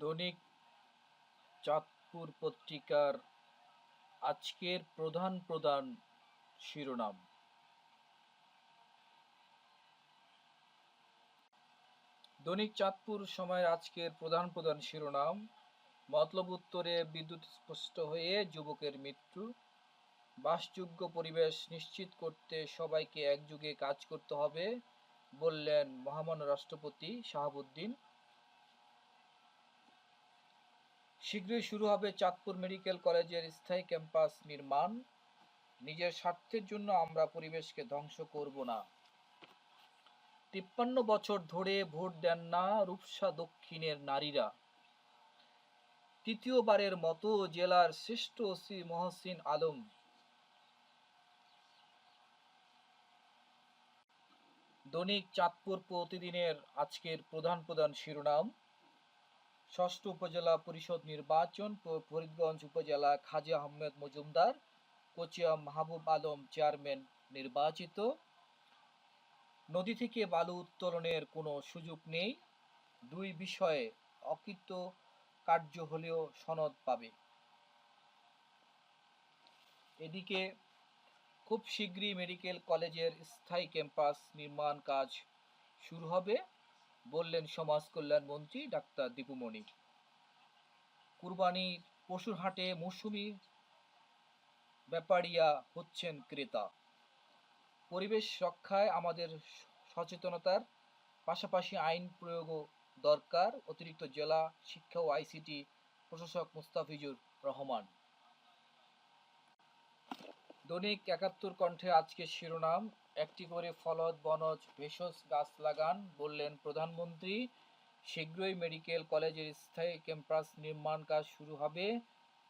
দৈনিক চাঁদপুর পত্রিকার আজকের প্রধান প্রধান শিরোনাম। দৈনিক চাঁদপুর সময়ের আজকের প্রধান প্রধান শিরোনাম, মতলব উত্তরে বিদ্যুৎ স্পষ্ট হয়ে যুবকের মৃত্যু, বাসযোগ্য পরিবেশ নিশ্চিত করতে সবাইকে একযোগে কাজ করতে হবে বললেন মহামান্য রাষ্ট্রপতি শাহাবুদ্দিন। শীঘ্রই শুরু হবে চাঁদপুর মেডিকেল কলেজের স্থায়ী ক্যাম্পাস নির্মাণ। নিজের স্বার্থের জন্য আমরা পরিবেশকে ধ্বংস করব না। তিপ্পান্ন বছর ধরে ভোট দেন না রূপসা দক্ষিণের নারীরা। তৃতীয়বারের মতো জেলার শ্রেষ্ঠ ওসি মহসিন আলম। দৈনিক চাঁদপুর প্রতিদিনের আজকের প্রধান প্রধান শিরোনাম। ষষ্ঠ উপজেলা পরিষদ নির্বাচন ফরিদগঞ্জ উপজেলা খাজা আহমেদ মজুমদার, কোচিয়া মাহবুব আলম চেয়ারম্যান নির্বাচিত। নদী থেকে বালু উত্তোলনের কোনো সুযোগ নেই। দুই বিষয়ে অকৃত কার্য হলেও সনদ পাবে। এদিকে খুব শীঘ্রই মেডিকেল কলেজের স্থায়ী ক্যাম্পাস নির্মাণ কাজ শুরু হবে। বললেন সমাজ কল্যাণ মন্ত্রী ডাক্তার দীপুমণি কুরবানির পশুর হাটে মৌসুমি ব্যাপারিয়া হচ্ছেন ক্রেতা। পরিবেশ রক্ষায় আমাদের সচেতনতার পাশাপাশি আইন প্রয়োগও দরকার। অতিরিক্ত জেলা শিক্ষা ও আইসিটি প্রশাসক মুস্তাফিজুর রহমান। দৈনিক একাত্তর কণ্ঠে আজকে শিরোনাম, একটি করে ফলদ, বনজ, ভেষজ গাছ লাগান বললেন প্রধানমন্ত্রী। শীঘ্রই মেডিকেল কলেজের স্থায়ী ক্যাম্পাস নির্মাণ কাজ শুরু হবে,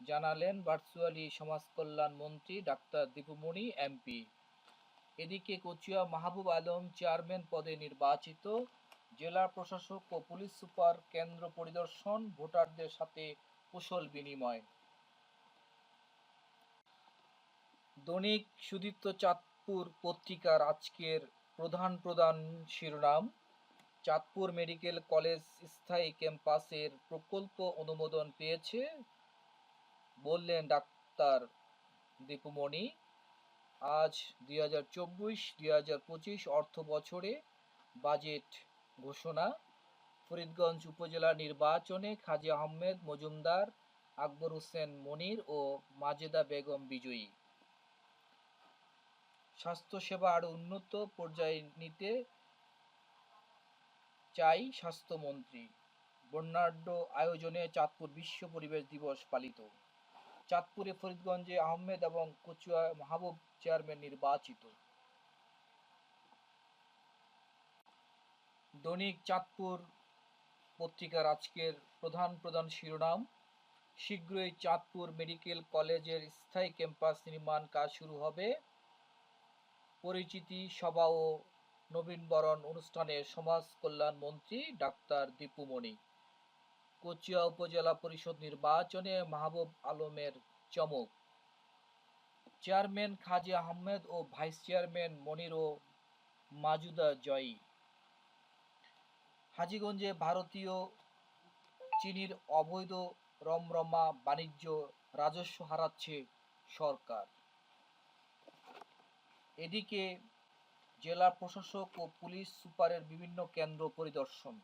জানালেন ভার্চুয়ালি সমাজ কল্যাণ মন্ত্রী ডাক্তার দীপুমণি, এমপি। এদিকে কচুয়া মাহবুব আলম চেয়ারম্যান পদে নির্বাচিত, জেলা প্রশাসক ও পুলিশ সুপার কেন্দ্র পরিদর্শন, ভোটারদের সাথে কুশল বিনিময়। দৈনিক সুদীপ্ত চাঁদপুর পত্রিকার আজকের প্রধান প্রধান শিরোনাম, চাঁদপুর মেডিকেল কলেজ স্থায়ী ক্যাম্পাসের প্রকল্প অনুমোদন পেয়েছে, বললেন ডাক্তার দীপুমণি। আজ দুই হাজার চব্বিশ হাজার পঁচিশ অর্থ বছরে বাজেট ঘোষণা। ফরিদগঞ্জ উপজেলা নির্বাচনে খাজা আহমেদ মজুমদার, আকবর হোসেন মনির ও মাজেদা বেগম বিজয়ী। স্বাস্থ্যসেবা আরও উন্নত পর্যায়ে নিতে চাই স্বাস্থ্যমন্ত্রী। বর্ণাঢ্য আয়োজনে চাঁদপুর বিশ্ব পরিবেশ দিবস পালিত। চাঁদপুরে ফরিদগঞ্জে আহমেদ এবং কচুয়া মাহবুব চেয়ারম্যান নির্বাচিত। দৈনিক চাঁদপুর পত্রিকার আজকের প্রধান প্রধান শিরোনাম, শীঘ্রই চাঁদপুর মেডিকেল কলেজের স্থায়ী ক্যাম্পাস নির্মাণ কাজ শুরু হবে। পরিচিতি সভা ও নবীনবরণ অনুষ্ঠানে সমাজ কল্যাণ মন্ত্রী ডাক্তার দীপুমণি কোচিয়া উপজেলা পরিষদ নির্বাচনে মাহবুব আলমের চমক। চেয়ারম্যান খাজা আহমেদ ও ভাইস চেয়ারম্যান মনির ও মাজুদা জয়ী। হাজীগঞ্জে ভারতীয় চিনির অবৈধ রমরমা বাণিজ্য রাজস্ব হারাচ্ছে সরকার। এদিকে জেলা প্রশাসক ও পুলিশ সুপারের বিভিন্ন কেন্দ্র পরিদর্শন।